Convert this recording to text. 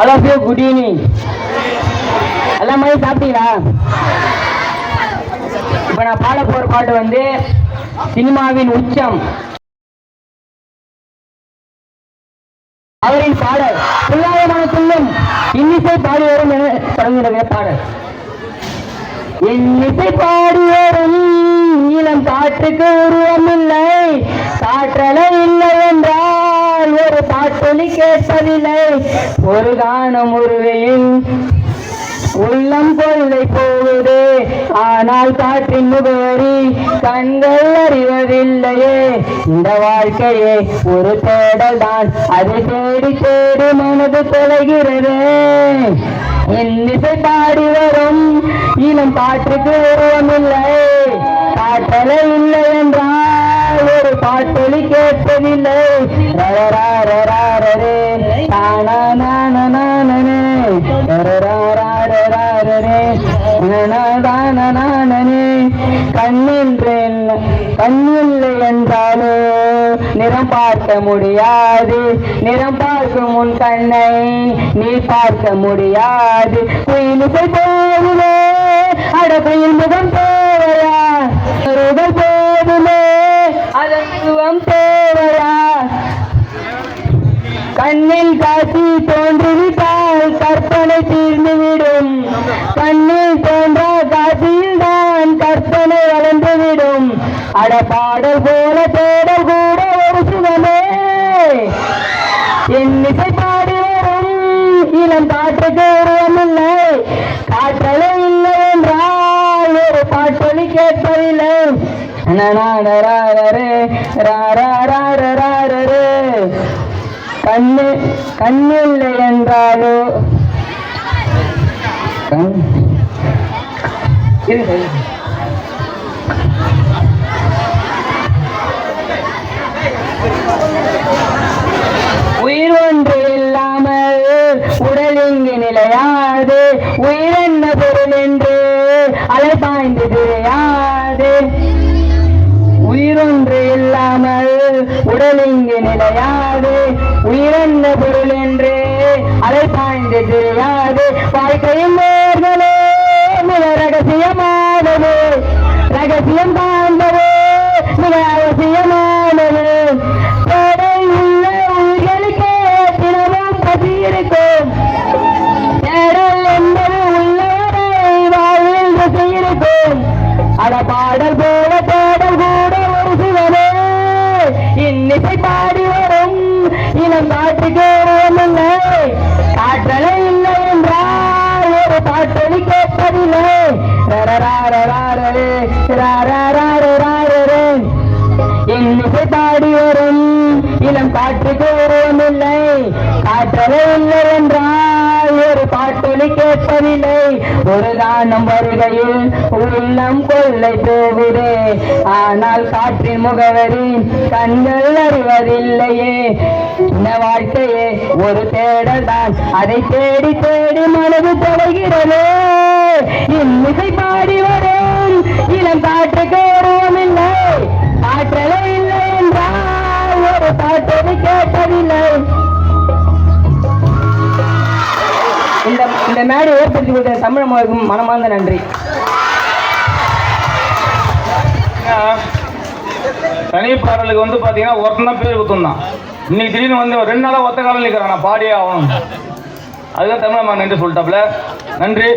Hello of good evening எல்லாம் மாதிரி சாப்பிட்டீங்களா? இப்போ நான் பாட போகிற பாட்டு வந்து சினிமாவின் உச்சம். அவரின் பாடல் புல்லாயமான சொல்லும் இன்னிசை பாடி வரும் என தொடங்குகிறது பாடல். இன்னிசை பாடி வரும் இளம் காற்றுக்கு உருவமில்லை காற்றலை இல்லை என்றால் இல்லை. பாட்டொலி கேட்பதில்லை. ஒரு கானம் உருவையின் உள்ளம் கொள்ளை போகுது. ஆனால் காற்றின் முகவரி கண்கள் அறிவதில்லையே. இந்த வாழ்க்கையே ஒரு தேடல் தான் அது தேடி தேடி மனது தொலைகிறது. இன்னிசை பாடி வரும். இனம் காற்றுக்கு உருவமில்லை. காற்றலை இல்லை என்றால் ஒரு பாட்டொலி கேட்பதில்லை. நானே கண்ணின்றேன் கண்ணில்லை என்றாலோ நிறம் பார்க்க முடியாது நிறம் பார்க்கும் உன் கண்ணை நீ பார்க்க முடியாது குயிலுக்கு போகுமே அட குயில் முகம் தேவையா போகுமே அதன் முகம் தேவையா கண்ணில் காட்சி தோன்றும் அட பாடல் போல தேடல் கூட ஒரு சுகமே என்னிசை பாடி வரும் இளம் காற்றுக்கு உருவமில்லை. காற்றலை இல்லை என்றால் ஒரு பாட்டொலி கேட்பதில்லை. கண்ணு கண்ணில்லை என்றாலோ? கண். விளையாது உயிரென்ன பொருள் என்று அலைபாய்ந்து திரையாது உயிரொன்று இல்லாமல் உடல் இங்கு நிலையாது. உயிரென்ன பொருள் என்று அலைபாய்ந்து திரையாது வாழ்க்கையும் நேர்களே மிக ரகசியமானது. ரகசியம் காண்பது மிக அவசியம் இன்னிசை பாடி வரும் இளம் காற்றுக்கு உருவமில்லை காற்றலை இல்லை என்றால் ஒரு பாட்டொலி கேட்பதில்லை. இன்னிசை பாடி வரும் இளம் காற்றுக்கு உருவமில்லை காற்றலை இல்லை என்றால் ஒரு பாட்டொலி கேட்பதில்லை. ஒரு தானம் வருகையில் உள்ளம் கொள்ளை போகுதே ஆனால் காற்றின் முகவரி கண்கள் அறிவதில்லையே. இந்த வாழ்க்கையே ஒரு தேடல் தான். அதை தேடி தேடி மனது தொலைகிறது இன்னிசை பாடி வரும். இளம் காற்றுக்கு இந்த மேடை ஏற்படுத்தி கொடுத்த தமிழ் மொழிக்கும் மனமார்ந்த நன்றி. தனி பாடலுக்கு வந்து பார்த்தீங்கன்னா ஒருத்தன் தான் பேர் குத்துந்தான். இன்னைக்கு திடீர்னு வந்து ரெண்டு நாளாக ஒத்த காலம் நிற்கிறான் நான் பாடியே ஆகணும். அதுதான் தமிழ் நன்றி சொல்லிட்டாப்ல நன்றி.